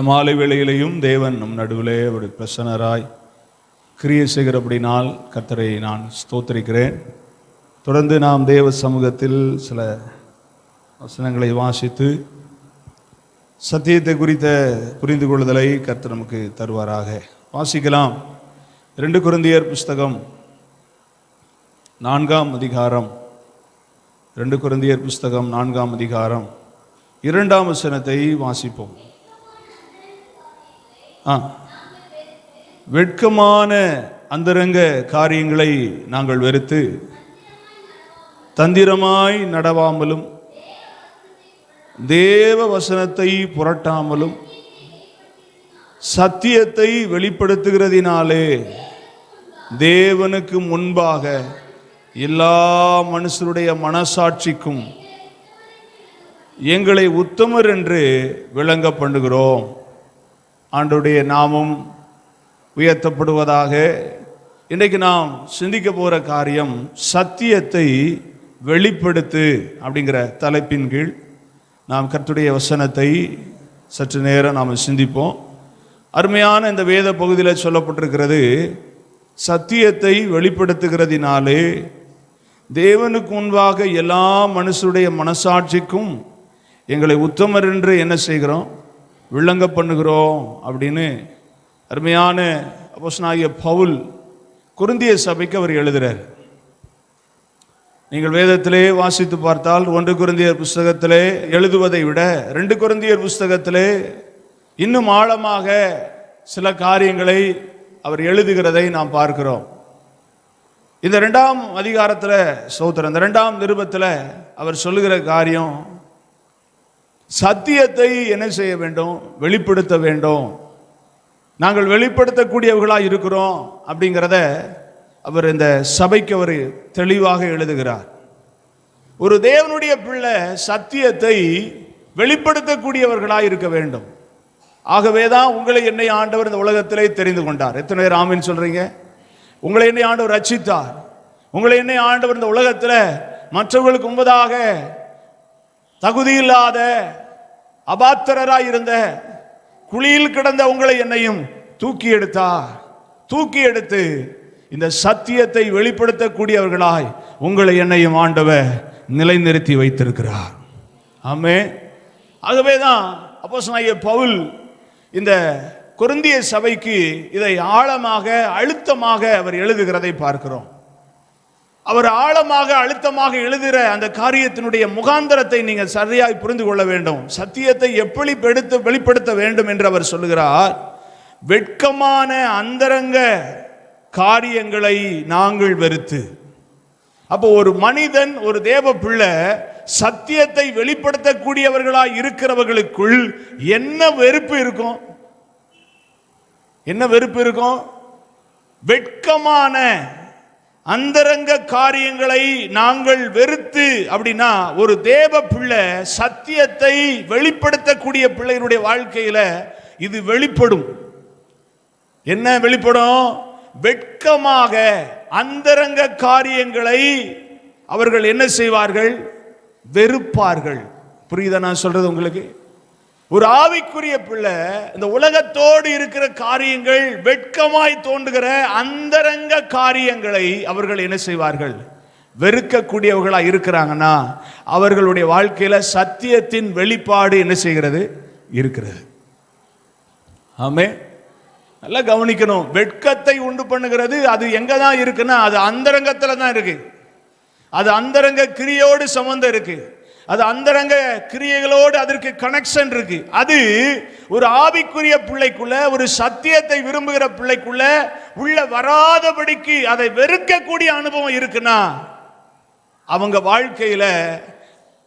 இந்த மாலை வேளையிலையும் தேவன் நம் நடுவிலே ஒரு பிரசன்னராய் கிரியை செய்கிறபடினால் கர்த்தரை நான் ஸ்தோத்தரிக்கிறேன். தொடர்ந்து நாம் தேவ சமூகத்தில் சில வசனங்களை வாசித்து சத்தியத்தை குறித்த புரிந்து கொள்ளுதலை கர்த்தர் நமக்கு தருவாராக. வாசிக்கலாம். ரெண்டு குருந்தியர் புஸ்தகம் நான்காம் அதிகாரம். ரெண்டு குருந்தியர் புஸ்தகம் நான்காம் அதிகாரம். இரண்டாம் வசனத்தை வாசிப்போம். ஆ. வெட்கமான அந்தரங்க காரியங்களை நாங்கள் வெறுத்து தந்திரமாய் நடவாமலும் தேவ வசனத்தை புரட்டாமலும் சத்தியத்தை வெளிப்படுத்துகிறதினாலே தேவனுக்கு முன்பாக எல்லா மனுஷருடைய மனசாட்சிக்கும் எங்களை உத்தமர் என்று விளங்க பண்ணுகிறோம். ஆண்டுடைய நாமம் உயர்த்தப்படுவதாக இன்றைக்கு நாம் சிந்திக்க போகிற காரியம் சத்தியத்தை வெளிப்படுத்து அப்படிங்கிற தலைப்பின் கீழ் நாம் கர்த்துடைய வசனத்தை சற்று நேரம் நாம் சிந்திப்போம். அருமையான இந்த வேத பகுதியில் சொல்லப்பட்டிருக்கிறது சத்தியத்தை வெளிப்படுத்துகிறதினாலே தேவனுக்கு முன்பாக எல்லா மனுஷருடைய மனசாட்சிக்கும் எங்களை உத்தமர் என்று என்ன செய்கிறோம்? விளங்க பண்ணுகிறோம் அப்படின்னு அருமையான அப்போஸ்தலனாகிய பவுல் குருந்திய சபைக்கு அவர் எழுதுகிறார் நீங்கள் வேதத்திலே வாசித்து பார்த்தால் ஒன்று குருந்தியர் புஸ்தகத்திலே எழுதுவதை விட ரெண்டு குருந்தியர் புஸ்தகத்திலே இன்னும் ஆழமாக சில காரியங்களை அவர் எழுதுகிறதை நாம் பார்க்கிறோம். இந்த ரெண்டாம் அதிகாரத்தில் சௌத்திரம் இந்த ரெண்டாம் நிருபத்தில் அவர் சொல்லுகிற காரியம் சத்தியத்தை என்ன செய்ய வேண்டும்? வெளிப்படுத்த வேண்டும். நாங்கள் வெளிப்படுத்தக்கூடியவர்களாக இருக்கிறோம் அப்படிங்கிறத அவர் இந்த சபைக்கு அவர் தெளிவாக எழுதுகிறார். ஒரு தேவனுடைய பிள்ளை சத்தியத்தை வெளிப்படுத்தக்கூடியவர்களாக இருக்க வேண்டும். ஆகவே தான் உங்களை என்னை ஆண்டவர் இந்த உலகத்திலே தெரிந்து கொண்டார். எத்தனை பேர் ஆமின்னு சொல்கிறீங்க உங்களை என்னை ஆண்டவர் ரச்சித்தார் உங்களை என்னை ஆண்டவர் இந்த உலகத்தில் மற்றவர்களுக்கு முன்பதாக தகுதியில்லாத அபாத்திரராய் இருந்த குழியில் கிடந்த உங்களை என்னையும் தூக்கி எடுத்தார் தூக்கி எடுத்து இந்த சத்தியத்தை வெளிப்படுத்தக்கூடியவர்களாய் உங்களை என்னையும் ஆண்டவர் நிலைநிறுத்தி வைத்திருக்கிறார். ஆமே ஆகவே தான் அப்போ பவுல் இந்த குருந்திய சபைக்கு இதை ஆழமாக அழுத்தமாக அவர் எழுதுகிறதை பார்க்கிறோம். அவர் ஆழமாக அழுத்தமாக எழுதுகிற அந்த காரியத்தினுடைய முகாந்தரத்தை நீங்கள் சரியாய் புரிந்து கொள்ள வேண்டும். சத்தியத்தை எப்படி பெடுத்து வெளிப்படுத்த வேண்டும் என்று அவர் சொல்லுகிறார். வெட்கமான அந்தரங்க காரியங்களை நாங்கள் வெறுத்து. அப்போ ஒரு மனிதன் ஒரு தேவ பிள்ளை சத்தியத்தை வெளிப்படுத்தக்கூடியவர்களாக இருக்கிறவர்களுக்குள் என்ன வெறுப்பு இருக்கும்? என்ன வெறுப்பு இருக்கும்? வெட்கமான அந்தரங்க காரியங்களை நாங்கள் வெறுத்து அப்படின்னா ஒரு தேவ பிள்ளை சத்தியத்தை வெளிப்படுத்தக்கூடிய பிள்ளையினுடைய வாழ்க்கையில இது வெளிப்படும். என்ன வெளிப்படும்? வெட்கமாக அந்தரங்க காரியங்களை அவர்கள் என்ன செய்வார்கள்? வெறுப்பார்கள். புரியுதா நான் சொல்றது உங்களுக்கு? ஒரு ஆவிக்குரிய பிள்ளை இந்த உலகத்தோடு இருக்கிற காரியங்கள் வெட்கமாய் தோன்றுகிற அந்தரங்க காரியங்களை அவர்கள் என்ன செய்வார்கள்? வெறுக்கக்கூடியவர்களா இருக்கிறாங்கன்னா அவர்களுடைய வாழ்க்கையில சத்தியத்தின் வெளிப்பாடு என்ன செய்கிறது? இருக்கிறது. ஆமே. நல்லா கவனிக்கணும். வெட்கத்தை உண்டு பண்ணுகிறது. அது எங்க தான் இருக்குன்னா அது அந்தரங்கத்துல தான் இருக்கு. அது அந்தரங்க கிரியோடு சம்பந்தம் இருக்கு. அது அந்தரங்க கிரியைகளோடு அதற்கு கனெக்ஷன் இருக்கு. அது ஒரு ஆவிக்குரிய பிள்ளைக்குள்ள ஒரு சத்தியத்தை விரும்புகிற பிள்ளைக்குள்ள உள்ள வராதபடிக்கு அதை வெறுக்கக்கூடிய அனுபவம் இருக்குன்னா அவங்க வாழ்க்கையில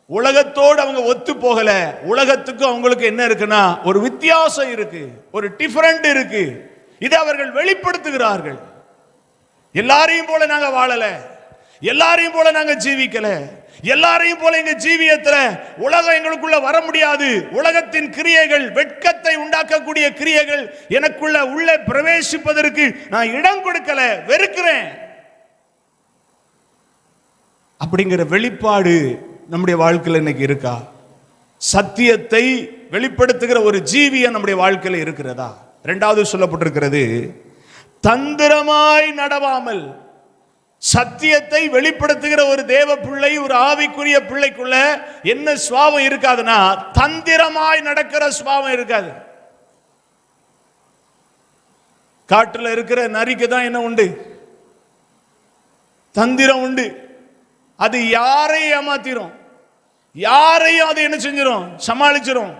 உலகத்தோடு அவங்க ஒத்து போகல. உலகத்துக்கும் அவங்களுக்கு என்ன இருக்குன்னா ஒரு வித்தியாசம் இருக்கு. ஒரு டிஃபரண்ட் இருக்கு. இதை அவர்கள் வெளிப்படுத்துகிறார்கள். எல்லாரையும் போல நாங்கள் வாழல. எல்லாரையும் போல நாங்கள் ஜீவிக்கல. எல்லாரையும் போல எங்க ஜீவியத்துல உலகம் எங்களுக்குள்ள வர முடியாது. உலகத்தின் கிரியைகள் வெட்கத்தை உண்டாக்கக்கூடிய கிரியைகள் எனக்குள்ள உள்ள பிரவேசிப்பதற்கு நான் இடம் கொடுக்கல வெறுக்கிறேன். அப்படிங்கிற வெளிப்பாடு நம்முடைய வாழ்க்கையில் இன்னைக்கு இருக்கா? சத்தியத்தை வெளிப்படுத்துகிற ஒரு ஜீவியம் நம்முடைய வாழ்க்கையில் இருக்கிறதா? ரெண்டாவது சொல்லப்பட்டிருக்கிறது தந்திரமாய் நடவாமல் சத்தியத்தை வெளிப்படுத்துகிற ஒரு தேவ பிள்ளை ஒரு ஆவிக்குரிய பிள்ளைக்குள்ள என்ன சுவாவம் இருக்காதுன்னா தந்திரமாய் நடக்கிற சுவாவம் இருக்காது. காட்டில் இருக்கிற நரிக்கு தான் என்ன உண்டு? தந்திரம் உண்டு. அது யாரையும் ஏமாத்திரும். யாரையும் அது என்ன செஞ்சிடும் சமாளிச்சிரும்.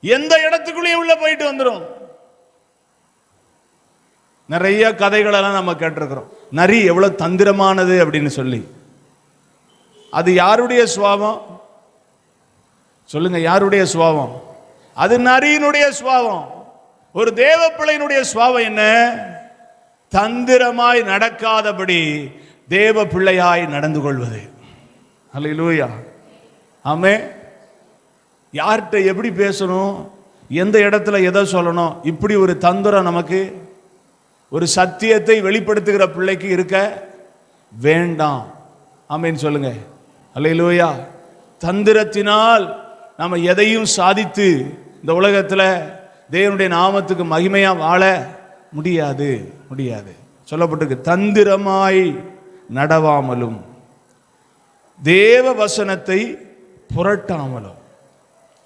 எந்த இடத்துக்குள்ளேயும் உள்ள போயிட்டு வந்துடும் நிறைய கதைகளெல்லாம் நம்ம கேட்டிருக்கிறோம். நரி எவ்வளவு தந்திரமானது அப்படின்னு சொல்லி. அது யாருடைய சுவாவம் சொல்லுங்க யாருடைய சுவாவம் அது நரியினுடைய சுவாவம் ஒரு தேவ பிள்ளையினுடைய சுவாவம் என்ன? தந்திரமாய் நடக்காதபடி தேவ பிள்ளையாய் நடந்து கொள்வது. அல்லேலூயா ஆமே யார்கிட்ட எப்படி பேசணும்? எந்த இடத்துல எதை சொல்லணும்? இப்படி ஒரு தந்திரம் நமக்கு ஒரு சத்தியத்தை வெளிப்படுத்துகிற பிள்ளைக்கு இருக்க வேண்டாம். ஆமேன்னு சொல்லுங்க. அல்லையிலோயா தந்திரத்தினால் நம்ம எதையும் சாதித்து இந்த உலகத்தில் தேவனுடைய நாமத்துக்கு மகிமையாக வாழ முடியாது. முடியாது. சொல்லப்பட்டிருக்கு. தந்திரமாய் நடவாமலும் தேவ வசனத்தை புரட்டாமலும்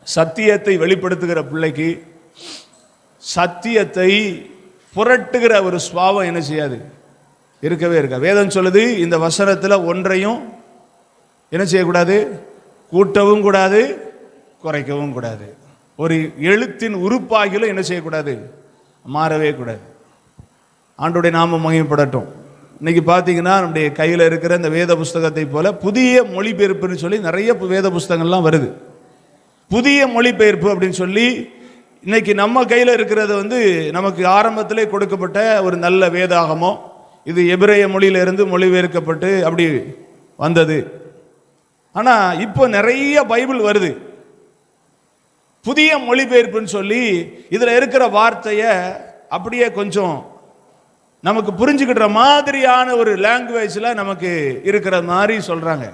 சத்தியத்தை வெளிப்படுத்துகிற பிள்ளைக்கு சத்தியத்தை புரட்டுகிற ஒரு சுவாவம் என்ன செய்யாது? இருக்கவே இருக்கா வேதம் சொல்லுது இந்த வசனத்தில் ஒன்றையும் என்ன செய்யக்கூடாது? கூட்டவும் கூடாது குறைக்கவும் கூடாது. ஒரு எழுத்தின் உறுப்பாகிலும் என்ன செய்யக்கூடாது? மாறவே கூடாது. ஆண்டுடைய நாம மகிமைப்படட்டும். இன்னைக்கு பார்த்தீங்கன்னா நம்முடைய கையில் இருக்கிற இந்த வேத புஸ்தகத்தை போல புதிய மொழிபெயர்ப்புன்னு சொல்லி நிறைய பு- வேத புஸ்தகங்கள்லாம் வருது. புதிய மொழிபெயர்ப்பு அப்படின்னு சொல்லி இன்னைக்கு நம்ம கையில் இருக்கிறது வந்து நமக்கு ஆரம்பத்திலே கொடுக்கப்பட்ட ஒரு நல்ல வேதாகமோ இது எபிரேய மொழியிலிருந்து மொழிபெயர்க்கப்பட்டு அப்படி வந்தது. ஆனால் இப்போ நிறைய பைபிள் வருது. புதிய மொழிபெயர்ப்புன்னு சொல்லி இதில் இருக்கிற வார்த்தையை அப்படியே கொஞ்சம் நமக்கு புரிஞ்சுக்கிற மாதிரியான ஒரு லாங்குவேஜில் நமக்கு இருக்கிற மாதிரி சொல்கிறாங்க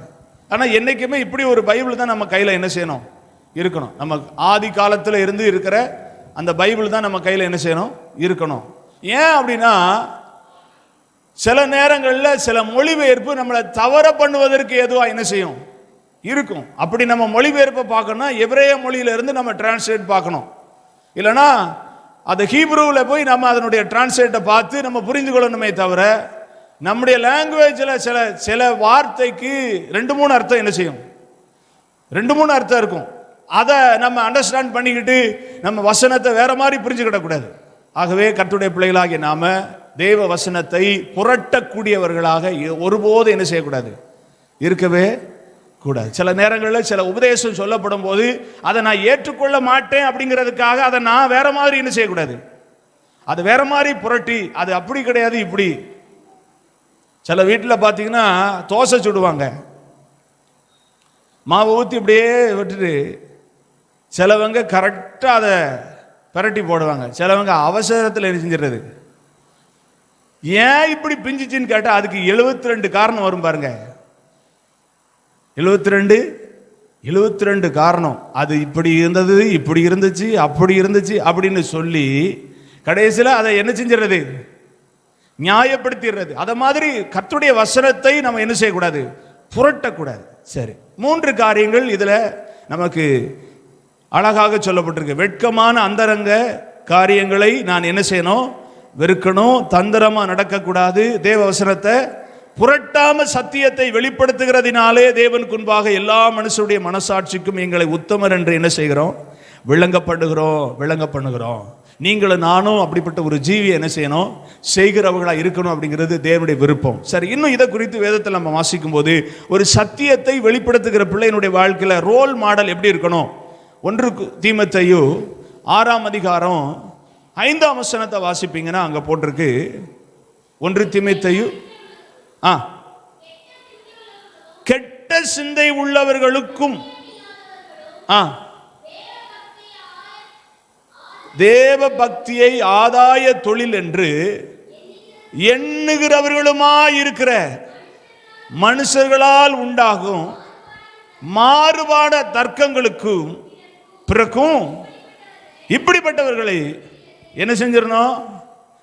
ஆனால் என்றைக்குமே இப்படி ஒரு பைபிள் தான் நம்ம கையில் என்ன செய்யணும்? இருக்கணும். நம்ம ஆதி காலத்தில் இருந்து இருக்கிற அந்த பைபிள் தான் நம்ம கையில் என்ன செய்யணும்? இருக்கணும். ஏன் அப்படின்னா சில நேரங்களில் சில மொழிபெயர்ப்பு நம்மளை தவற பண்ணுவதற்கு எதுவாக என்ன செய்யும்? இருக்கும். அப்படி நம்ம மொழிபெயர்ப்பை பார்க்கணும்னா எபிரேய மொழியிலிருந்து நம்ம டிரான்ஸ்லேட் பார்க்கணும். இல்லைன்னா அதை ஹீப்ரூவில் போய் நம்ம அதனுடைய டிரான்ஸ்லேட்டை பார்த்து நம்ம புரிந்து கொள்ளணுமே தவிர நம்முடைய லாங்குவேஜில் சில சில வார்த்தைக்கு ரெண்டு மூணு அர்த்தம் என்ன செய்யும்? ரெண்டு மூணு அர்த்தம் இருக்கும். அதை நம்ம அண்டர்ஸ்டாண்ட் பண்ணிக்கிட்டு நம்ம வசனத்தை வேற மாதிரி புரிஞ்சுக்கிடக்கூடாது. ஆகவே கர்த்தருடைய பிள்ளைகளாகிய நாம தேவ வசனத்தை புரட்டக்கூடியவர்களாக எ- ஒருபோதும் என்ன செய்யக்கூடாது? இருக்கவே கூடாது. சில நேரங்களில் சில உபதேசம் சொல்லப்படும் போது அதை நான் ஏற்றுக்கொள்ள மாட்டேன் அப்படிங்கிறதுக்காக அதை நான் வேற மாதிரி என்ன செய்யக்கூடாது? அது வேற மாதிரி புரட்டி அது அப்படி கிடையாது இப்படி. சில வீட்டில் பார்த்தீங்கன்னா தோசை சுடுவாங்க. மாவை ஊற்றி இப்படியே விட்டுட்டு சிலவங்க கரெக்டாக அதை பிரட்டி போடுவாங்க. சிலவங்க அவசரத்தில் என்ன ஏன் இப்படி பிஞ்சிச்சின்னு கேட்டால் அதுக்கு 72 ரெண்டு காரணம் வரும் பாருங்க. 72 ரெண்டு எழுபத்தி ரெண்டு காரணம். அது இப்படி இருந்தது இப்படி இருந்துச்சு அப்படி இருந்துச்சு அப்படின்னு சொல்லி கடைசியில் அதை என்ன செஞ்சிடுறது? நியாயப்படுத்திடுறது. அதை மாதிரி கத்துடைய வசனத்தை நம்ம என்ன செய்யக்கூடாது? புரட்டக்கூடாது. சரி. மூன்று காரியங்கள் இதில் நமக்கு அழகாக சொல்லப்பட்டிருக்கு. வெட்கமான அந்தரங்க காரியங்களை நான் என்ன செய்யணும்? வெறுக்கணும் தந்திரமா நடக்கக்கூடாது. தேவ வசனத்தை புரட்டாம சத்தியத்தை வெளிப்படுத்துகிறதினாலே தேவன் முன்பாக எல்லா மனுஷருடைய மனசாட்சிக்கும் எங்களை உத்தமர் என்று என்ன செய்கிறோம்? விளங்கப்படுகிறோம் விளங்க பண்ணுகிறோம் நீங்களும் நானும் அப்படிப்பட்ட ஒரு ஜீவியை என்ன செய்யணும்? செய்கிறவர்களா இருக்கணும் அப்படிங்கிறது தேவனுடைய விருப்பம். சரி இன்னும் இதை குறித்து வேதத்தில் நம்ம வாசிக்கும் போது ஒரு சத்தியத்தை வெளிப்படுத்துகிற பிள்ளையினுடைய வாழ்க்கையில ரோல் மாடல் எப்படி இருக்கணும்? ஒன்று தீமத்தையோ ஆறாம் அதிகாரம் ஐந்தாம் வசனத்தை வாசிப்பீங்கன்னா அங்கே போட்டிருக்கு. ஒன்று தீமோத்தேயு ஆ. கெட்ட சிந்தை உள்ளவர்களுக்கும் ஆ. தேவ பக்தியை ஆதாய தொழில் என்று எண்ணுகிறவர்களுமா இருக்கிற மனுஷர்களால் உண்டாகும் மாறுபாட தர்க்கங்களுக்கும் பிறக்கும். இப்படிப்பட்டவர்களை என்ன செஞ்சிடணும்?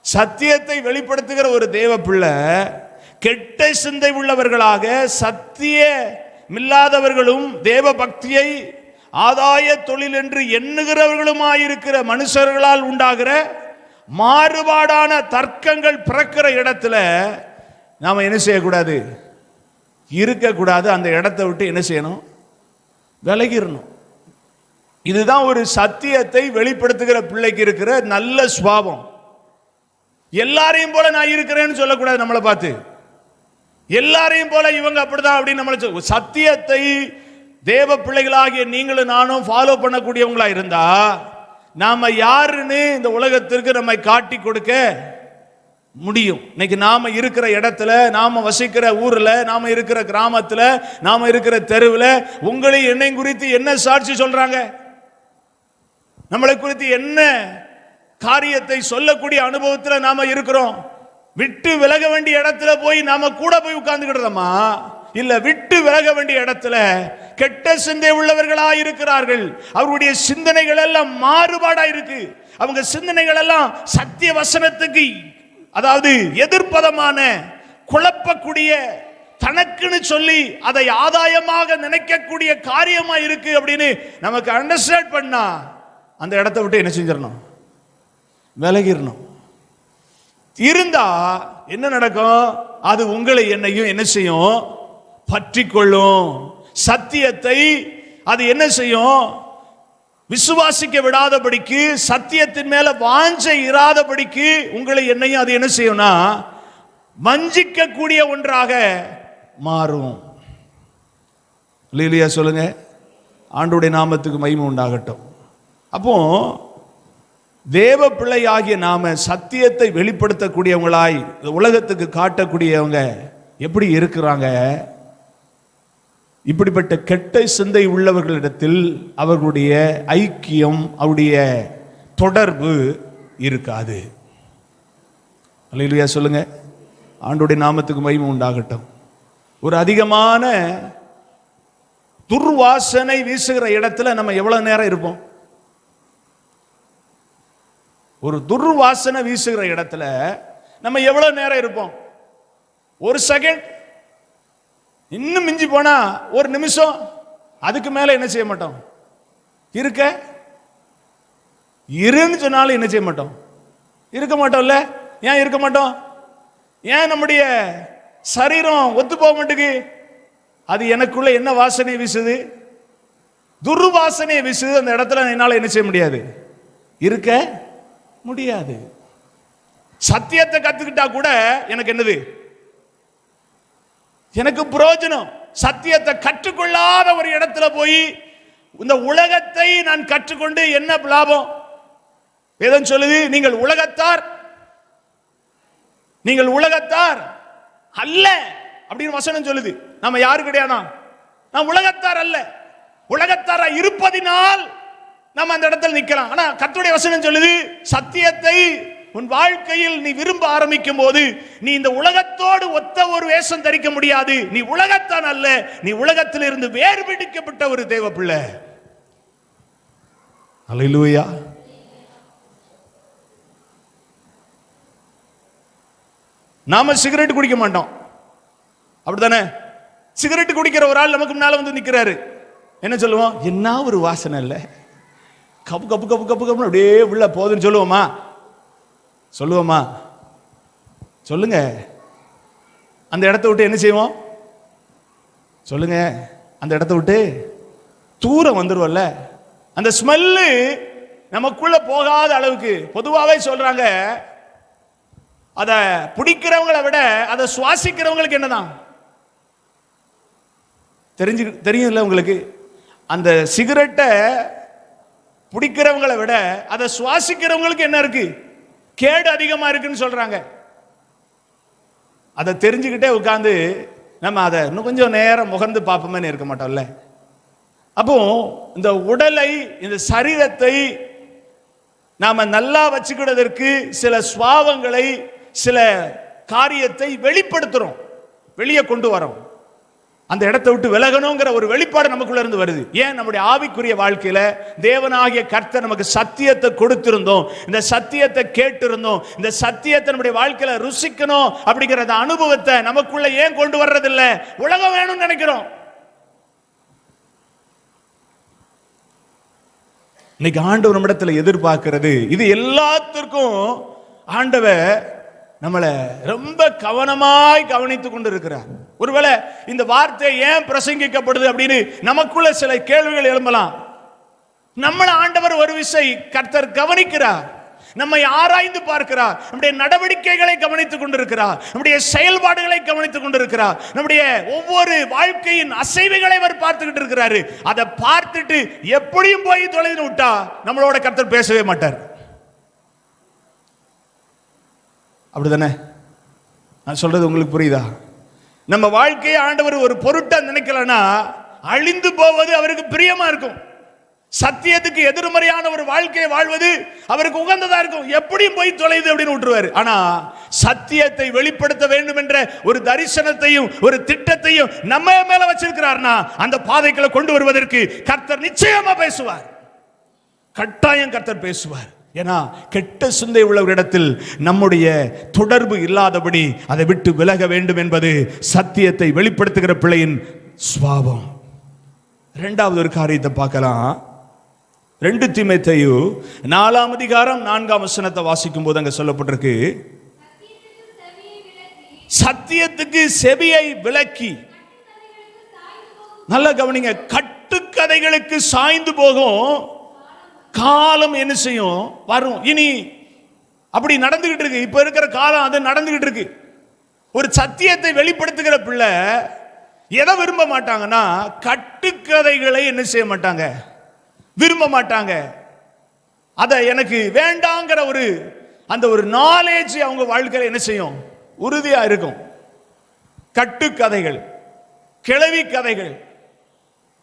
சத்தியத்தை வெளிப்படுத்துகிற ஒரு தேவ பிள்ளை கெட்ட சிந்தை உள்ளவர்களாக சத்திய மில்லாதவர்களும் தேவ பக்தியை ஆதாய தொழில் என்று எண்ணுகிறவர்களுமாயிருக்கிற மனுஷர்களால் உண்டாகிற மாறுபாடான தர்க்கங்கள் பிறக்கிற இடத்துல நாம் என்ன செய்யக்கூடாது? இருக்கக்கூடாது. அந்த இடத்த விட்டு என்ன செய்யணும்? விலகிடணும். இதுதான் ஒரு சத்தியத்தை வெளிப்படுத்துகிற பிள்ளைக்கு இருக்கிற நல்ல சுவாபம் எல்லாரையும் போல நான் இருக்கிறேன்னு சொல்லக்கூடாது நம்மளை பார்த்து. எல்லாரையும் போல இவங்க அப்படிதான் அப்படின்னு நம்மளை சத்தியத்தை தேவ பிள்ளைகளாகிய நீங்களும் நானும் ஃபாலோ பண்ணக்கூடியவங்களா இருந்தா நாம யாருன்னு இந்த உலகத்திற்கு நம்மை காட்டி கொடுக்க முடியும். இன்னைக்கு நாம இருக்கிற இடத்துல நாம வசிக்கிற ஊர்ல நாம இருக்கிற கிராமத்துல நாம இருக்கிற தெருவில் உங்களை என்னை குறித்து என்ன சாட்சி சொல்றாங்க? நம்மளை குறித்து என்ன காரியத்தை சொல்லக்கூடிய அனுபவத்தில் நாம இருக்கிறோம்? விட்டு விலக வேண்டிய இடத்துல போய் நாம கூட போய் உட்கார்ந்துக்கிட்டோமா இல்ல விட்டு விலக வேண்டிய இடத்துல கெட்ட சிந்தை உள்ளவர்களா இருக்கிறார்கள். அவருடைய சிந்தனைகள் எல்லாம் மாறுபாடா இருக்கு. அவங்க சிந்தனைகள் எல்லாம் சத்திய வசனத்துக்கு அதாவது எதிர்ப்பதமான குழப்பக்கூடிய தனக்குன்னு சொல்லி அதை ஆதாயமாக நினைக்கக்கூடிய காரியமா இருக்கு அப்படின்னு நமக்கு அண்டர்ஸ்டாண்ட் பண்ணா அந்த இடத்த விட்டு என்ன செஞ்சிடணும்? விலகிடணும். இருந்தா என்ன நடக்கும்? அது உங்களை என்னையும் என்ன செய்யும்? பற்றி கொள்ளும் சத்தியத்தை அது என்ன செய்யும்? விசுவாசிக்க விடாதபடிக்கு சத்தியத்தின் மேல வாஞ்ச இராதபடிக்கு உங்களை என்னையும் அது என்ன செய்யும்னா வஞ்சிக்க கூடிய ஒன்றாக மாறும். லீலியா சொல்லுங்க. ஆண்டுடைய நாமத்துக்கு மகிமை உண்டாகட்டும். அப்போ தேவ பிள்ளையாகிய நாம சத்தியத்தை வெளிப்படுத்தக்கூடியவங்களாய் இந்த உலகத்துக்கு காட்டக்கூடியவங்க எப்படி இருக்கிறாங்க? இப்படிப்பட்ட கெட்ட சிந்தை உள்ளவர்களிடத்தில் அவர்களுடைய ஐக்கியம் அவருடைய தொடர்பு இருக்காது. அல்லையா சொல்லுங்க. ஆண்டுடைய நாமத்துக்கு மகிமை உண்டாகட்டும். ஒரு அதிகமான துர்வாசனை வீசுகிற இடத்துல நம்ம எவ்வளவு நேரம் இருப்போம்? ஒரு துர்வாசனை வீசுகிற இடத்துல நம்ம எவ்வளவு நேரம் இருப்போம்? ஒரு செகண்ட் இன்னும் மிஞ்சி போனா ஒரு நிமிஷம். அதுக்கு மேல என்ன செய்ய மாட்டோம்? இருக்க? இருன்னு சொன்னாலும் என்ன செய்ய மாட்டோம்? இருக்க மாட்டோம்ல? ஏன் இருக்க மாட்டோம்? ஏன் நம்முடைய சரீரம் ஒத்து போக மாட்டேங்கு அது எனக்குள்ள என்ன வாசனை வீசுது? துர்வாசனையை வீசுது. அந்த இடத்துல என்னால் என்ன செய்ய முடியாது? இருக்க? முடியாது. சத்தியத்தை கத்துக்கிட்டா கூட எனக்கு என்னது? எனக்கு பிரயோஜனம் சத்தியத்தை கற்றுக்கொள்ளாத ஒரு இடத்துல போய் இந்த உலகத்தை நான் கற்றுக்கொண்டு என்ன லாபம்? வேதம் சொல்லுது நீங்கள் உலகத்தார். நீங்கள் உலகத்தார் அல்ல அப்படின்னு வசனம் சொல்லுது. நம்ம யாரு கிடையாதா? நான் உலகத்தார் அல்ல. உலகத்தாரா இருப்பதினால் நம்ம அந்த இடத்துல நிக்கலாம் ஆனா கர்த்தருடைய வசனம் சொல்லுது சத்தியத்தை உன் வாழ்க்கையில் நீ விரும்ப ஆரம்பிக்கும் போது நீ இந்த உலகத்தோடு ஒத்த ஒரு வேஷம் தரிக்க முடியாது. நீ உலகத்தான் அல்ல நீ உலகத்திலிருந்து வேறு பிடிக்கப்பட்ட ஒரு தேவ பிள்ளை அல்லேலூயா. நாம சிகரெட் குடிக்க மாட்டோம். அப்படிதானே சிகரெட் குடிக்கிற ஒரு ஆள் நமக்கு முன்னால வந்து நிக்கிறாரு. என்ன சொல்லுவோம்? என்ன ஒரு வாசனை இல்லை. கப்பு கப்பு கப்பு கப்பு கப்புன்னு அப்படியே உள்ள போகுதுன்னு சொல்லுவோமா? சொல்லுவோமா? சொல்லுங்க. அந்த இடத்த விட்டு என்ன செய்வோம்? சொல்லுங்க. அந்த இடத்த விட்டு தூரம் வந்துடுவோம்ல அந்த ஸ்மெல்லு நமக்குள்ள போகாத அளவுக்கு பொதுவாகவே சொல்றாங்க அதை பிடிக்கிறவங்களை விட அதை சுவாசிக்கிறவங்களுக்கு என்னதான்? தெரிஞ்சு தெரியும்ல உங்களுக்கு? அந்த சிகரெட்டை பிடிக்கிறவங்களை விட அதை சுவாசிக்கிறவங்களுக்கு என்ன இருக்கு? கேடு அதிகமாக இருக்குன்னு சொல்றாங்க. அதை தெரிஞ்சுக்கிட்டே உட்காந்து நம்ம அதை இன்னும் கொஞ்சம் நேரம் முகர்ந்து பார்ப்போமே இருக்க மாட்டோம்ல. அப்போ இந்த உடலை இந்த சரீரத்தை நாம நல்லா வச்சுக்கிறதற்கு சில சுவாவங்களை சில காரியத்தை வெளிப்படுத்துறோம். வெளியே கொண்டு வரோம் அந்த இடத்தை விட்டு விலகணுங்கிற ஒரு வெளிப்பாடு நமக்குள்ள இருந்து வருது. ஏன்? நம்முடைய ஆவிக்குரிய வாழ்க்கையில தேவனாகிய கர்த்தர் நமக்கு சத்தியத்தை கொடுத்திருந்தோம். இந்த சத்தியத்தை கேட்டிருந்தோம். இந்த சத்தியத்தை நம்முடைய வாழ்க்கையில ருசிக்கணும் அப்படிங்கிற அந்த அனுபவத்தை நமக்குள்ள ஏன் கொண்டு வர்றதில்ல? உலகம் வேணும்னு நினைக்கிறோம். இன்னைக்கு ஆண்டவர் நம்மிடத்துல எதிர்பார்க்கிறது. இது எல்லாத்திற்கும் ஆண்டவர் நம்மளை ரொம்ப கவனமாய் கவனித்து கொண்டு இருக்கிறார் ஒருவேளை இந்த வார்த்தை ஏன் பிரசங்கிக்கப்படுது அப்படின்னு நமக்குள்ள சில கேள்விகள் எழும்பலாம். நம்மளை ஆண்டவர் ஒரு விசை கர்த்தர் கவனிக்கிறார். நம்மை ஆராய்ந்து பார்க்கிறார். நம்முடைய நடவடிக்கைகளை கவனித்துக் கொண்டிருக்கிறார். நம்முடைய செயல்பாடுகளை கவனித்துக் கொண்டிருக்கிறார். நம்முடைய ஒவ்வொரு வாழ்க்கையின் அசைவுகளை அவர் பார்த்துக்கிட்டு இருக்கிறாரு. அதை பார்த்துட்டு எப்படியும் போய் தொலைந்து விட்டா நம்மளோட கர்த்தர் பேசவே மாட்டார். அப்படிதானே? நான் சொல்றது உங்களுக்கு புரியுதா? நம்ம வாழ்க்கையை ஆண்டவர் ஒரு பொருட்டா நினைக்கலன்னா அழிந்து போவது அவருக்கு பிரியமா இருக்கும். சத்தியத்துக்கு எதிர்மறையான ஒரு வாழ்க்கையை வாழ்வது அவருக்கு உகந்ததா இருக்கும். எப்படியும் போய் தொலைது அப்படின்னு விட்டுருவாரு. ஆனா சத்தியத்தை வெளிப்படுத்த வேண்டும் என்ற ஒரு தரிசனத்தையும் ஒரு திட்டத்தையும் நம்ம மேல வச்சிருக்கிறார்னா அந்த பாதைகளை கொண்டு வருவதற்கு கர்த்தர் நிச்சயமா பேசுவார். கட்டாயம் கர்த்தர் பேசுவார். ஏன்னா கெட்ட சிந்தை உள்ளவரிடத்தில் நம்முடைய தொடர்பு இல்லாதபடி அதை விட்டு விலக வேண்டும் என்பது சத்தியத்தை வெளிப்படுத்துகிற பிள்ளையின் சுவாபம் இரண்டாவது ஒரு காரியத்தை பார்க்கலாம். ரெண்டு தீமைத்தையு நாலாம் அதிகாரம் நான்காம் வசனத்தை வாசிக்கும் போது அங்க சொல்லப்பட்டிருக்கு. சத்தியத்துக்கு செவியை விலக்கி. நல்ல கவனிங்க கட்டுக்கதைகளுக்கு சாய்ந்து போகும். காலம் என்ன செய்யும்? வரும். இனி அப்படி நடந்துகிட்டு இருக்கு. இப்ப இருக்கிற காலம் அது நடந்துகிட்டு இருக்கு. ஒரு சத்தியத்தை வெளிப்படுத்துகிற பிள்ளை எதை விரும்ப மாட்டாங்கன்னா கட்டுக்கதைகளை என்ன செய்ய மாட்டாங்க? விரும்ப மாட்டாங்க. அதை எனக்கு வேண்டாங்கிற ஒரு அந்த ஒரு நாலேஜ் அவங்க வாழ்க்கையில் என்ன செய்யும்? உறுதியா இருக்கும். கட்டுக்கதைகள் கிளவி கதைகள்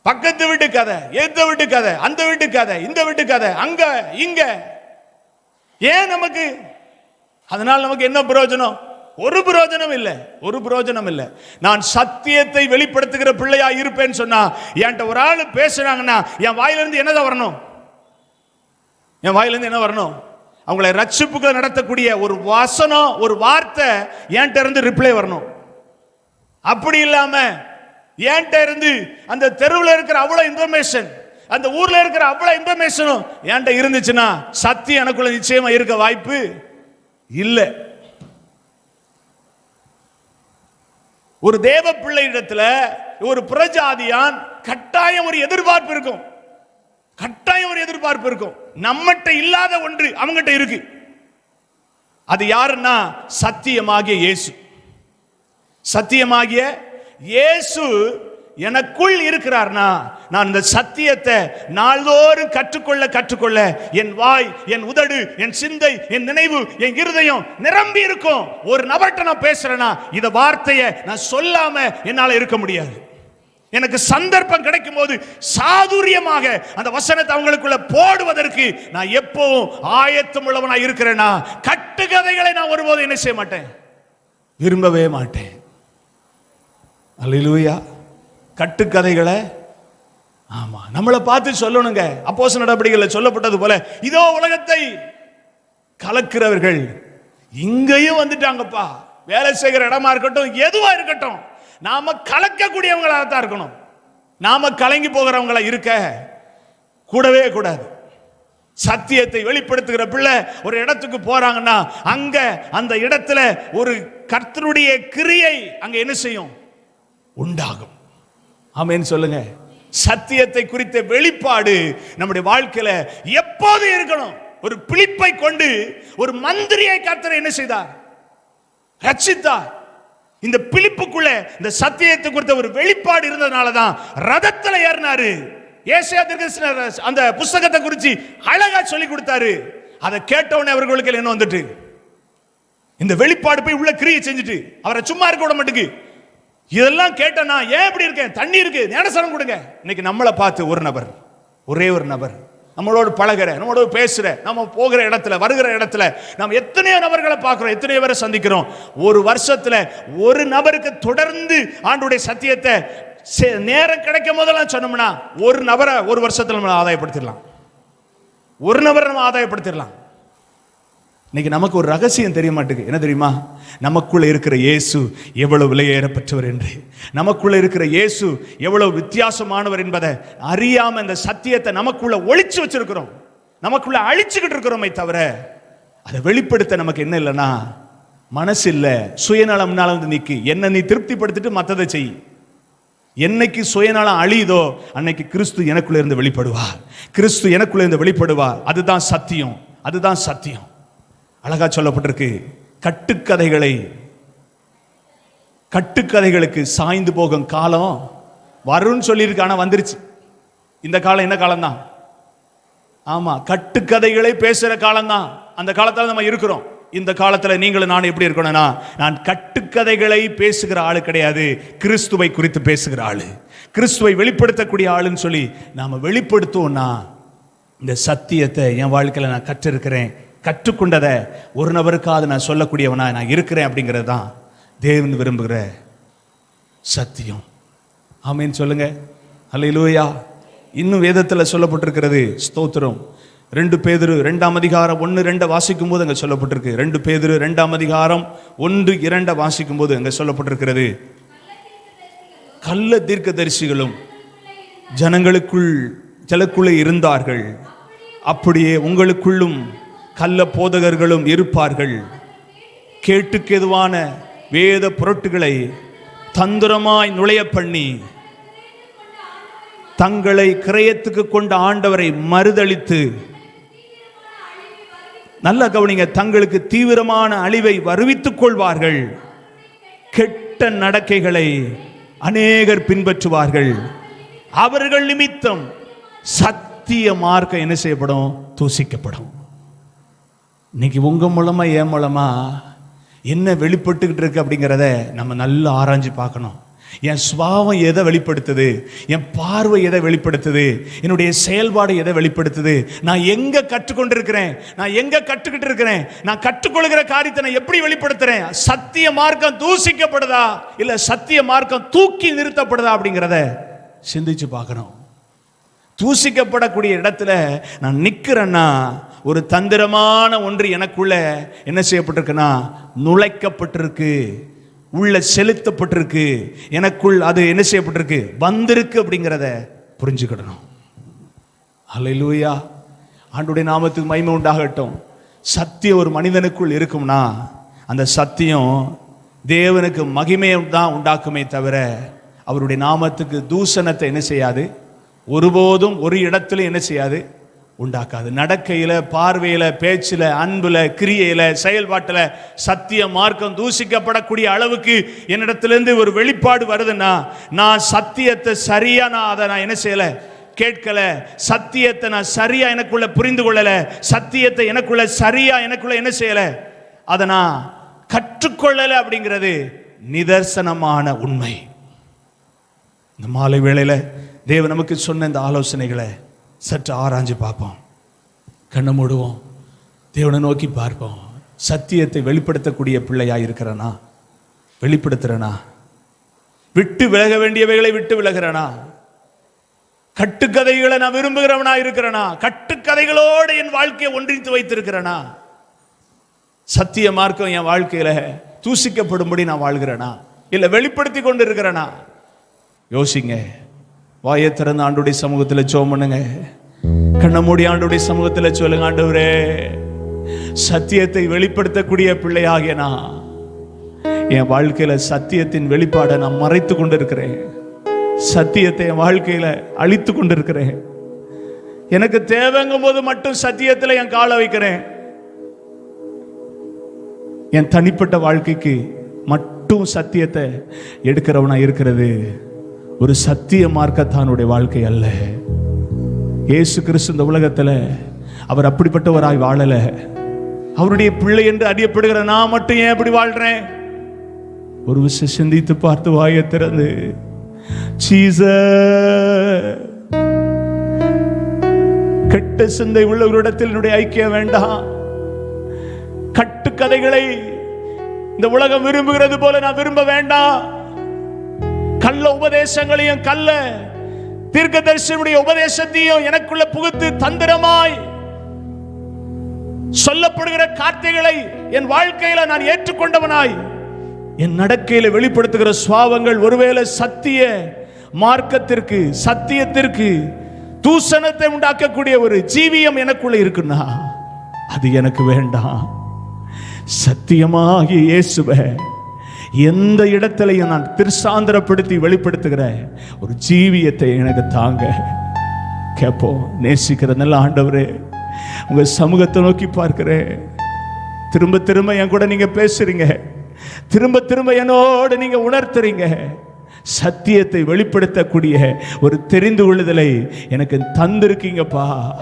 பக்கத்து வீட்டு கதை எந்த வீட்டு கதை அந்த வீட்டு கதை இந்த வீட்டு கதை அங்க இங்க. ஏன் நமக்கு? அதனால் நமக்கு என்ன பிரயோஜனம்? ஒரு பிரயோஜனம் இல்லை ஒரு பிரயோஜனம் இல்லை. நான் சத்தியத்தை வெளிப்படுத்துகிற பிள்ளையா இருப்பேன்னு சொன்னா என்கிட்ட ஒரு ஆள் பேசுறாங்கன்னா என் வாயிலிருந்து என்னதான் வரணும்? என் வாயிலிருந்து என்ன வரணும்? அவங்களை ரட்சிப்புகளை நடத்தக்கூடிய ஒரு வசனம் ஒரு வார்த்தை என்கிட்ட இருந்து ரிப்ளை வரணும். அப்படி இல்லாமல் ஏன்ட்ட இருந்து அந்த தெருவில் இருக்கிற அவ்வளவு இன்ஃபர்மேஷன் அந்த ஊர்ல இருக்கிற அவ்வளவு இன்ஃபர்மேஷனும் என்கிட்ட இருந்துச்சுன்னா சக்தி எனக்குள்ள நிச்சயமா இருக்க வாய்ப்பு இல்லை. ஒரு தேவ பிள்ளையிடத்துல ஒரு புறஜாதியான் கட்டாயம் ஒரு எதிர்பார்ப்பு இருக்கும். கட்டாயம் ஒரு எதிர்பார்ப்பு இருக்கும். நம்மகிட்ட இல்லாத ஒன்று அவங்ககிட்ட இருக்கு. அது யாருன்னா சத்தியமாகிய இயேசு. சத்தியமாகிய இயேசு எனக்குள் இருக்கிறார்னா நான் இந்த சத்தியத்தை நாள்தோறும் கற்றுக்கொள்ள கற்றுக்கொள்ள என் வாய் என் உதடு என் சிந்தை என் நினைவு என் இருதயம் நிரம்பி இருக்கும். ஒரு நபர்கிட்ட நான் பேசுறேன்னா இந்த வார்த்தையை நான் சொல்லாம என்னால இருக்க முடியாது. எனக்கு சந்தர்ப்பம் கிடைக்கும் போது சாதுரியமாக அந்த வசனத்தை அவங்களுக்குள்ள போடுவதற்கு நான் எப்பவும் ஆயத்தம் உள்ளவனா இருக்கிறேன்னா கட்டுக்கதைகளை நான் ஒருபோதும் என்ன செய்ய மாட்டேன்? விரும்பவே மாட்டேன். அல்லேலூயா கட்டுக்கதைகளை ஆமா நம்மளை பார்த்து சொல்லணுங்க. அப்போச நடவடிக்கைகளில் சொல்லப்பட்டது போல இதோ உலகத்தை கலக்கிறவர்கள். இங்கேயும் வந்துட்டாங்கப்பா. வேலை செய்கிற இடமா இருக்கட்டும் எதுவா இருக்கட்டும் நாம கலக்கக்கூடியவங்களாக தான் இருக்கணும். நாம கலங்கி போகிறவங்களா இருக்க கூடவே கூடாது. சத்தியத்தை வெளிப்படுத்துகிற பிள்ளை ஒரு இடத்துக்கு போறாங்கன்னா அங்க அந்த இடத்துல ஒரு கர்த்தருடைய கிரியை அங்க என்ன செய்யும்? உண்டாகும். ஆமேன்னு சொல்லுங்க. சத்தியத்தை குறித்த வெளிப்பாடு நம்முடைய வாழ்க்கையில எப்போது இருக்கணும். ஒரு பிழிப்பை கொண்டு ஒரு மந்திரியை கர்த்தர் என்ன செய்தார்? ரச்சித்தார் இந்த பிழிப்புக்குள்ள இந்த சத்தியத்தை குறித்த ஒரு வெளிப்பாடு இருந்ததுனால தான் ரதத்தில் ஏறினாரு. ஏசியா தீர்க்கதரிசன அந்த புஸ்தகத்தை குறித்து அழகா சொல்லி கொடுத்தாரு. அதை கேட்டவுடனே அவர்களுக்கு என்ன வந்துட்டு? இந்த வெளிப்பாடு போய் உள்ள கிரியை செஞ்சுட்டு அவரை சும்மா இருக்க விட மாட்டேங்குது இதெல்லாம் கேட்டனா ஏன் இப்படி இருக்கேன்? தண்ணி இருக்கு. ஞானசனம் கொடுங்க. இன்னைக்கு நம்மளை பார்த்து ஒரு நபர் ஒரே ஒரு நபர். நம்மளோடு பழகுற நம்மளோட பேசுற நம்ம போகிற இடத்துல வருகிற இடத்துல நம்ம எத்தனையோ நபர்களை பார்க்குறோம் எத்தனையோ பேரை சந்திக்கிறோம். ஒரு வருஷத்துல ஒரு நபருக்கு தொடர்ந்து ஆண்டுடைய சத்தியத்தை சே- நேரம் கிடைக்கும் போதெல்லாம் சொன்னோம்னா ஒரு நபரை ஒரு வருஷத்துல நம்ம ஆதாயப்படுத்திடலாம். ஒரு நபரை நம்ம ஆதாயப்படுத்திடலாம். இன்னைக்கு நமக்கு ஒரு ரகசியம் தெரிய மாட்டேங்குது. என்ன தெரியுமா? நமக்குள்ள இருக்கிற இயேசு எவ்வளவு விலையேறப்பட்டவர் என்று. நமக்குள்ள இருக்கிற இயேசு எவ்வளவு வித்தியாசமானவர் என்பதை அறியாம இந்த சத்தியத்தை நமக்குள்ள ஒழிச்சு வச்சிருக்கிறோம். நமக்குள்ள அழிச்சுக்கிட்டு இருக்கிறோமே தவிர அதை வெளிப்படுத்த நமக்கு என்ன இல்லைன்னா மனசு இல்லை சுயநலம்னால வந்து நிற்கு என்ன நீ திருப்திப்படுத்திட்டு மற்றதை செய். என்னைக்கு சுயநலம் அழியுதோ அன்னைக்கு கிறிஸ்து எனக்குள்ளே இருந்து வெளிப்படுவார். கிறிஸ்து எனக்குள்ளே இருந்து வெளிப்படுவார். அதுதான் சத்தியம். அதுதான் சத்தியம். அழகா சொல்லப்பட்டிருக்கு. கட்டுக்கதைகளை கட்டுக்கதைகளுக்கு சாய்ந்து போகும் காலம் வரும்னு சொல்லியிருக்கு ஆனால் வந்துருச்சு. இந்த காலம் என்ன காலம்தான்? ஆமா கட்டுக்கதைகளை பேசுற காலம்தான். அந்த காலத்துல நம்ம இருக்கிறோம். இந்த காலத்துல நீங்களும் நான் எப்படி இருக்கணும்னா நான் கட்டுக்கதைகளை பேசுகிற ஆளு கிடையாது கிறிஸ்துவை குறித்து பேசுகிற ஆளு. கிறிஸ்துவை வெளிப்படுத்தக்கூடிய ஆளுன்னு சொல்லி நாம வெளிப்படுத்துவோம்னா இந்த சத்தியத்தை என் வாழ்க்கையில நான் கற்றிருக்கிறேன். கற்றுக்கொண்டதை ஒரு நபருக்காவது நான் சொல்லக்கூடியவனா நான் இருக்கிறேன் அப்படிங்கிறது தான் தேவன் விரும்புகிற சத்தியம். ஆமேன்னு சொல்லுங்க. அல்லேலூயா இன்னும் வேதத்தில் சொல்லப்பட்டிருக்கிறது ஸ்தோத்திரம். ரெண்டு பேதிரு ரெண்டாம் அதிகாரம் ஒன்று ரெண்டை வாசிக்கும் போது அங்கே சொல்லப்பட்டிருக்கு. ரெண்டு பேதிரு ரெண்டாம் அதிகாரம் ஒன்று இரண்டை வாசிக்கும் போது அங்கே சொல்லப்பட்டிருக்கிறது. கள்ள தீர்க்கதரிசிகளும் ஜனங்களுக்குள் ஜலக்குள்ளே இருந்தார்கள். அப்படியே உங்களுக்குள்ளும் கள்ள போதகர்களும் இருப்பார்கள். கேட்டுக்கெதுவான வேத பொருட்டுகளை தந்திரமாய் நுழைய பண்ணி தங்களை கிரயத்துக்கு கொண்ட ஆண்டவரை மறுதளித்து நல்ல கவனிங்க தங்களுக்கு தீவிரமான அழிவை வருவித்துக் கொள்வார்கள். கெட்ட நடக்கைகளை அநேகர் பின்பற்றுவார்கள். அவர்கள் நிமித்தம் சத்திய மார்க்க என்ன செய்யப்படும்? தூசிக்கப்படும். இன்னைக்கு உங்க மூலமா என் மூலமா என்ன வெளிப்பட்டுக்கிட்டு இருக்கு அப்படிங்கிறத நம்ம நல்லா ஆராய்ஞ்சு பார்க்கணும். என் சுபாவம் எதை வெளிப்படுத்துது? என் பார்வை எதை வெளிப்படுத்துது? என்னுடைய செயல்பாடு எதை வெளிப்படுத்துது? நான் எங்க கற்றுக்கொண்டிருக்கிறேன்? நான் எங்க கற்றுக்கிட்டு இருக்கிறேன்? நான் கற்றுக்கொள்கிற காரியத்தை நான் எப்படி வெளிப்படுத்துறேன்? சத்திய மார்க்கம் தூசிக்கப்படுதா? இல்ல சத்திய மார்க்கம் தூக்கி நிறுத்தப்படுதா அப்படிங்கிறத சிந்திச்சு பார்க்கணும். தூசிக்கப்படக்கூடிய இடத்துல நான் நிற்கிறேன்னா ஒரு தந்திரமான ஒன்று எனக்குள்ள என்ன செய்யப்பட்டிருக்குன்னா நுழைக்கப்பட்டிருக்கு உள்ள செலுத்தப்பட்டிருக்கு. எனக்குள் அது என்ன செய்யப்பட்டிருக்கு? வந்திருக்கு அப்படிங்கிறத புரிஞ்சுக்கிடணும். அலையிலூயா ஆண்டுடைய நாமத்துக்கு மைமை உண்டாகட்டும். சத்தியம் ஒரு மனிதனுக்குள் இருக்கும்னா அந்த சத்தியம் தேவனுக்கு மகிமையை தான் உண்டாக்குமே தவிர அவருடைய நாமத்துக்கு தூஷணத்தை என்ன செய்யாது? ஒருபோதும் ஒரு இடத்துல என்ன செய்யாது? உண்டாக்காது. நடக்கையில பார்வையில பேச்சில் அன்புல கிரியையில் செயல்பாட்டுல சத்திய மார்க்கம் தூசிக்கப்படக்கூடிய அளவுக்கு என்னிடத்துலேருந்து ஒரு வெளிப்பாடு வருதுன்னா நான் சத்தியத்தை சரியா நான் அதை நான் என்ன செய்யலை? கேட்கல. சத்தியத்தை நான் சரியா எனக்குள்ள புரிந்து கொள்ளல. சத்தியத்தை எனக்குள்ள சரியா எனக்குள்ள என்ன செய்யல? அதை நான் கற்றுக்கொள்ளல அப்படிங்கிறது நிதர்சனமான உண்மை. இந்த மாலை வேளையில் தேவன் நமக்கு சொன்ன இந்த ஆலோசனைகளை சற்று ஆராய்ஞ்சு பார்ப்போம். கண்ணை மூடுவோம். தேவனை நோக்கி பார்ப்போம். சத்தியத்தை வெளிப்படுத்தக்கூடிய பிள்ளையா இருக்கிறனா? வெளிப்படுத்துறனா? விட்டு விலக வேண்டியவைகளை விட்டு விலகிறனா? கட்டுக்கதைகளை நான் விரும்புகிறவனா இருக்கிறனா? கட்டுக்கதைகளோடு என் வாழ்க்கையை ஒன்றித்து வைத்திருக்கிறனா? சத்திய மார்க்கம் என் வாழ்க்கையில தூசிக்கப்படும்படி நான் வாழ்கிறேனா? இல்லை வெளிப்படுத்தி கொண்டு இருக்கிறேனா யோசிங்க. வாயை திறந்து ஆண்டுடைய சமூகத்தில் ஜோம் பண்ணுங்க. கண்ண மூடி ஆண்டுடைய சமூகத்தில் சொல்லுங்க ஆண்டவரே சத்தியத்தை வெளிப்படுத்தக்கூடிய பிள்ளையாகிய நான். என் வாழ்க்கையில சத்தியத்தின் வெளிப்பாடை நான் மறைத்து கொண்டிருக்கிறேன். சத்தியத்தை என் வாழ்க்கையில அழித்து கொண்டிருக்கிறேன். எனக்கு தேவைங்கும் போது மட்டும் சத்தியத்தில் என் காலை வைக்கிறேன். என் தனிப்பட்ட வாழ்க்கைக்கு மட்டும் சத்தியத்தை எடுக்கிறவனா இருக்கிறது. ஒரு சத்திய மார்க்கத்தானுடைய வாழ்க்கை அல்ல. இயேசு கிறிஸ்து இந்த உலகத்துல அவர் அப்படிப்பட்டவராய் வாழல. அவருடைய பிள்ளை என்று அறியப்படுகிற நான் மட்டும் ஏன் அப்படி வாழ்றேன்? ஒரு விஷயம் சிந்தித்து பார்த்து வாயை திறந்து சீச கெட்ட சிந்தை உள்ளவரிடத்தில் என்னுடைய ஐக்கியம் வேண்டாம். கட்டுக்கதைகளை இந்த உலகம் விரும்புகிறது போல நான் விரும்ப வேண்டாம். கள்ள உபதேசங்களையும் கள்ள தீர்க்கதரிசனுடைய உபதேசத்தையும் எனக்குள்ள புகுத்து தந்திரமாய் சொல்லப்படுகிற கார்த்தைகளை என் வாழ்க்கையில நான் ஏற்றுக்கொண்டவனாய். என் நடக்கையில வெளிப்படுத்துகிற சுவாவங்கள் ஒருவேளை சத்திய மார்க்கத்திற்கு சத்தியத்திற்கு தூசணத்தை உண்டாக்கக்கூடிய ஒரு ஜீவியம் எனக்குள்ள இருக்குன்னா அது எனக்கு வேண்டாம். சத்தியமாகி இயேசுவை எந்த இடத்திலையும் நான் திருசாந்திரப்படுத்தி வெளிப்படுத்துகிற ஒரு ஜீவியத்தை எனக்கு தாங்க. கேட்போம் நேசிக்கிற நல்ல ஆண்டவரே உங்க சமூகத்தை நோக்கி பார்க்கிறேன் திரும்ப திரும்ப என் கூட நீங்க பேசுறீங்க. திரும்ப திரும்ப என்னோடு நீங்க உணர்த்துறீங்க. சத்தியத்தை வெளிப்படுத்தக்கூடிய ஒரு தெரிந்து கொள்ளுதலை எனக்கு தந்திருக்கீங்கப்பா.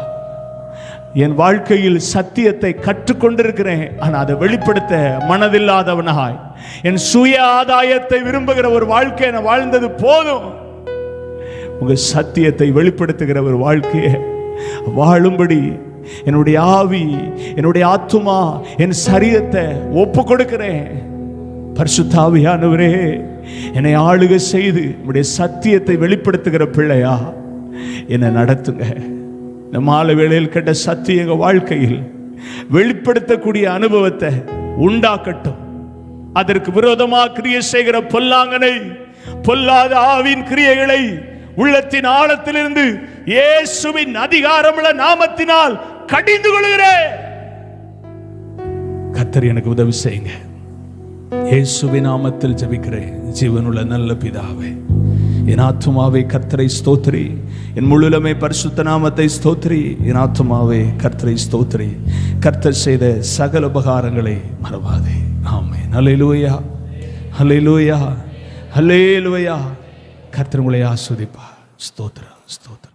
என் வாழ்க்கையில் சத்தியத்தை கற்றுக்கொண்டிருக்கிறேன். ஆனால் அதை வெளிப்படுத்த மனதில்லாதவனாய். என் சுய ஆதாயத்தை விரும்புகிற ஒரு வாழ்க்கை நான் வாழ்ந்தது போதும். உங்கள் சத்தியத்தை வெளிப்படுத்துகிற ஒரு வாழ்க்கையை வாழும்படி என்னுடைய ஆவி என்னுடைய ஆத்துமா என் சரீரத்தை ஒப்பு கொடுக்கிறேன் பரிசுத்தாவியானவரே என்னை ஆளுக செய்து உடைய சத்தியத்தை வெளிப்படுத்துகிற பிள்ளையா என்னை நடத்துங்க. இந்த மாலை வேளையில் கேட்ட சத்திய வாழ்க்கையில் வெளிப்படுத்தக்கூடிய அனுபவத்தை உண்டாக்கட்டும். அதற்கு விரோதமாக கிரியை செய்கிற பொல்லாங்கனை பொல்லாத ஆவின் கிரியைகளை உள்ளத்தின் ஆழத்திலிருந்து இயேசுவின் அதிகாரமுள்ள நாமத்தினால் கடிந்து கொள்கிறேன். கத்தர் எனக்கு உதவி செய்யுங்க. இயேசுவின் நாமத்தில் ஜபிக்கிறேன். ஜீவனுள்ள நல்ல பிதாவே. என் ஆத்துமாவே கர்த்தரை ஸ்தோத்ரி என் முழுலமே பரிசுத்த நாமத்தை ஸ்தோத்ரி என் ஆத்துமாவே கர்த்தரை ஸ்தோத்ரி கர்த்தர் செய்த சகல உபகாரங்களை மறவாதே. ஆமே ஹalleluya. ஹalleluya. ஹalleluya. கர்த்தர் உங்களை ஆஸ்வதிப்பா ஸ்தோத்திரம் ஸ்தோத்திரம்.